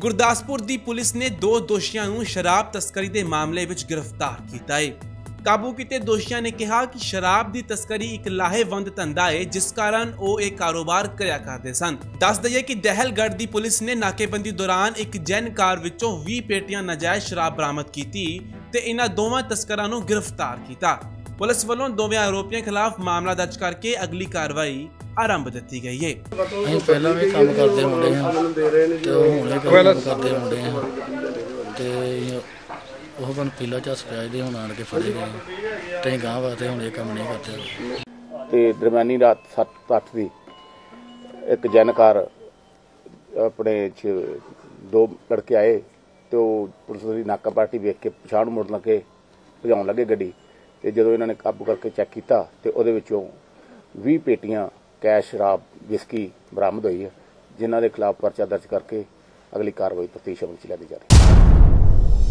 ਗੁਰਦਾਸਪੁਰ ਦੀ police ਨੇ ਦੋ ਦੋਸ਼ੀਆਂ ਨੂੰ ਸ਼ਰਾਬ ਤਸਕਰੀ ਦੇ ਮਾਮਲੇ ਵਿੱਚ ਗ੍ਰਿਫਤਾਰ ਕੀਤਾ ਹੈ ਕਾਬੂ ਕੀਤੇ ਦੋਸ਼ੀਆਂ ਨੇ ਕਿਹਾ ਕਿ ਸ਼ਰਾਬ ਦੀ ਤਸਕਰੀ ਇੱਕ ਲਾਹੇਵੰਦ ਧੰਦਾ ਹੈ ਜਿਸ ਕਾਰਨ ਉਹ ਇਹ ਕਾਰੋਬਾਰ ਕਰਿਆ ਕਰਦੇ ਸਨ। ਦੱਸ ਦਈਏ ਕਿ ਦਹਿਲਗੜ੍ਹ ਦੀ ਪੁਲਿਸ ਨੇ ਨਾਕੇਬੰਦੀ ਦੌਰਾਨ ਇੱਕ ਜੈਨ ਕਾਰ ਵਿੱਚੋਂ 20 ਪੇਟੀਆਂ ਨਾਜਾਇਜ਼ ਸ਼ਰਾਬ ਬਰਾਮਦ ਕੀਤੀ ਤੇ ਇਹਨਾਂ ਦੋਵਾਂ ਤਸਕਰਾਂ ਨੂੰ ਗ੍ਰਿਫਤਾਰ ਕੀਤਾ। ਪੁਲਿਸ ਵੱਲੋਂ ਦੋਵੇਂ ਆਰੋਪੀਆਂ ਖਿਲਾਫ ਮਾਮਲਾ ਦਰਜ ਕਰਕੇ ਅਗਲੀ ਕਾਰਵਾਈ ਆਰੰਭ ਦਿੱਤੀ ਗਈ ਹੈ ਅਸੀਂ ਪਹਿਲਾਂ ਵੀ ਕੰਮ ਕਰਦੇ ਹੁੰਦੇ ਹਾਂ ਤੇ ਉਹ ਹੁਣੇ ਕੰਮ ਕਰਦੇ ਹੁੰਦੇ ਹਾਂ। ਤੇ ਉਹ ਬਣ ਪੀਲਾ ਝੱਸ ਪਿਆ ਇਹਦੇ ਹੁਣ ਆਣ ਕੇ ਫੜੇ ਗਏ ਤੇ ਗਾਂ ਵਾਸਤੇ ਹੁਣ ਇਹ ਕੰਮ ਨਹੀਂ ਕਰਦੇ ਤੇ ਦਰਮਿਆਨੀ ਰਾਤ 7-8 ਦੀ ਇੱਕ ਜਨਕਾਰ ਆਪਣੇ ਚ ਦੋ ਲੜਕੇ ਆਏ ਤੇ ਉਹ ਪੁਲਿਸ ਦੀ ਨਾਕਾ ਪਾਰਟੀ ਵੇਖ ਕੇ ਪਛਾਣ ਮੁੜਨ ਲੱਗੇ ਭਜਾਉਣ ਲੱਗੇ ਗੱਡੀ। ਤੇ ਜਦੋਂ ਇਹਨਾਂ ਨੇ ਕਾਬੂ ਕਰਕੇ ਚੈੱਕ ਕੀਤਾ ਤੇ ਉਹਦੇ ਵਿੱਚੋਂ 20 ਪੇਟੀਆਂ ਕੈਸ਼, ਸ਼ਰਾਬ, ਵਿਸਕੀ ਬਰਾਮਦ ਹੋਈ ਹੈ, ਜਿਨ੍ਹਾਂ ਦੇ ਖਿਲਾਫ ਪਰਚਾ ਦਰਜ ਕਰਕੇ ਅਗਲੀ ਕਾਰਵਾਈ ਤਫਤੀਸ਼ ਅਮਲ ਚ ਲਿਆਂਦੀ ਜਾ ਰਹੀ ਹੈ।